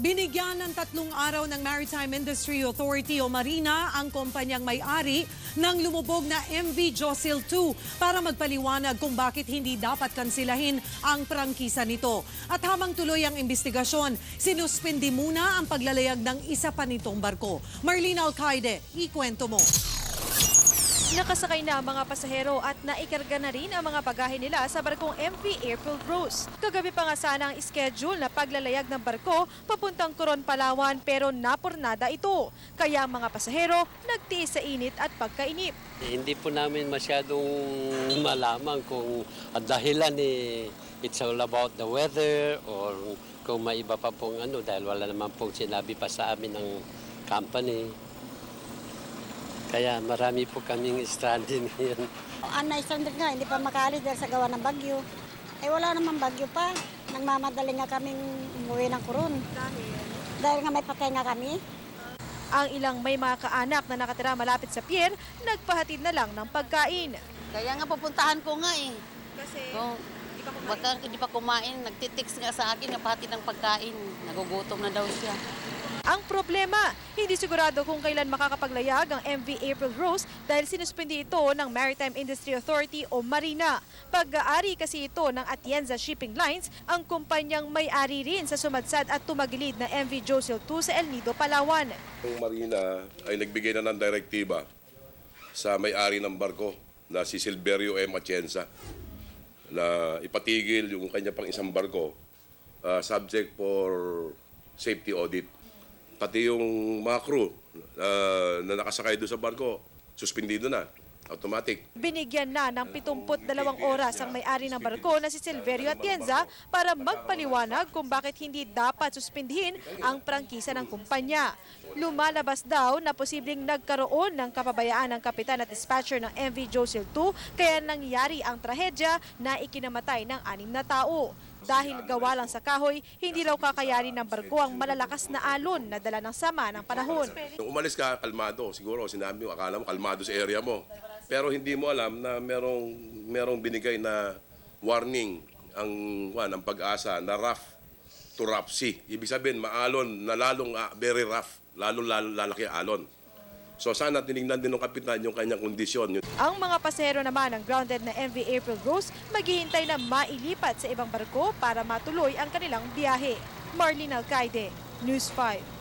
Binigyan ng tatlong araw ng Maritime Industry Authority o Marina ang kumpanyang may-ari ng lumubog na MV Josil 2 para magpaliwanag kung bakit hindi dapat kansilahin ang prangkisa nito. At habang tuloy ang investigasyon, sinuspindi muna ang paglalayag ng isa pa nitong barko. Marlene Alcaide, ikwento mo. Nakasakay na ang mga pasahero at naikarga na rin ang mga bagahe nila sa barkong MV April Rose. Kagabi pa nga sana ang schedule na paglalayag ng barko papuntang Coron, Palawan pero napurnada ito. Kaya ang mga pasahero nagtiis sa init at pagkainip. Hindi po namin masyadong malaman kung dahilan eh, it's all about the weather or kung may iba pa pong ano dahil wala naman pong sinabi pa sa amin ng company. Kaya marami po kaming stranded ngayon. Ang na-stranded nga, hindi pa makaalis dahil sa gawa ng bagyo. Eh wala naman bagyo pa. Nagmamadali nga kaming umuwi ng kurun. Dahil nga may patay nga kami. Ang ilang may mga kaanak na nakatira malapit sa pier, nagpahatid na lang ng pagkain. Kaya nga pupuntahan ko nga eh. Kasi Kung baka hindi pa kumain, nagtitext nga sa akin nga pati ng pagkain. Nagugutom na daw siya. Ang problema, hindi sigurado kung kailan makakapaglayag ang MV April Rose dahil sinuspindi ito ng Maritime Industry Authority o Marina. Pag-aari kasi ito ng Atienza Shipping Lines, ang kumpanyang may-ari rin sa sumadsad at tumagilid na MV Josil 2 sa El Nido, Palawan. Ang Marina ay nagbigay na ng direktiba sa may-ari ng barko na si Silverio M. Atienza na ipatigil yung kanya pang isang barko uh, subject for safety audit. Pati yung mga crew uh, na nakasakay doon sa barko, suspendido na, automatic. Binigyan na ng 72 oras ang may-ari ng barko na si Silverio Atienza para magpaliwanag kung bakit hindi dapat suspindihin ang prangkisa ng kumpanya. Lumalabas daw na posibleng nagkaroon ng kapabayaan ng kapitan at dispatcher ng MV Josil 2 kaya nangyari ang trahedya na ikinamatay ng anim na tao. Dahil gawa lang sa kahoy, hindi raw kakayanin ng barko ang malalakas na alon na dala ng sama ng panahon. Nung umalis ka, kalmado. Siguro, sinabi mo, akala mo, kalmado sa area mo. Pero hindi mo alam na merong, merong binigay na warning ang, wan, ang pag-asa na rough to rough sea. Ibig sabihin, maalon na lalong ah, very rough, lalong lal- lalaki alon. So sana tinignan din ng kapitan yung kanyang kondisyon. Ang mga pasahero naman ng grounded na MV April Rose maghihintay na mailipat sa ibang barko para matuloy ang kanilang biyahe. Marlene Alcaide, News 5.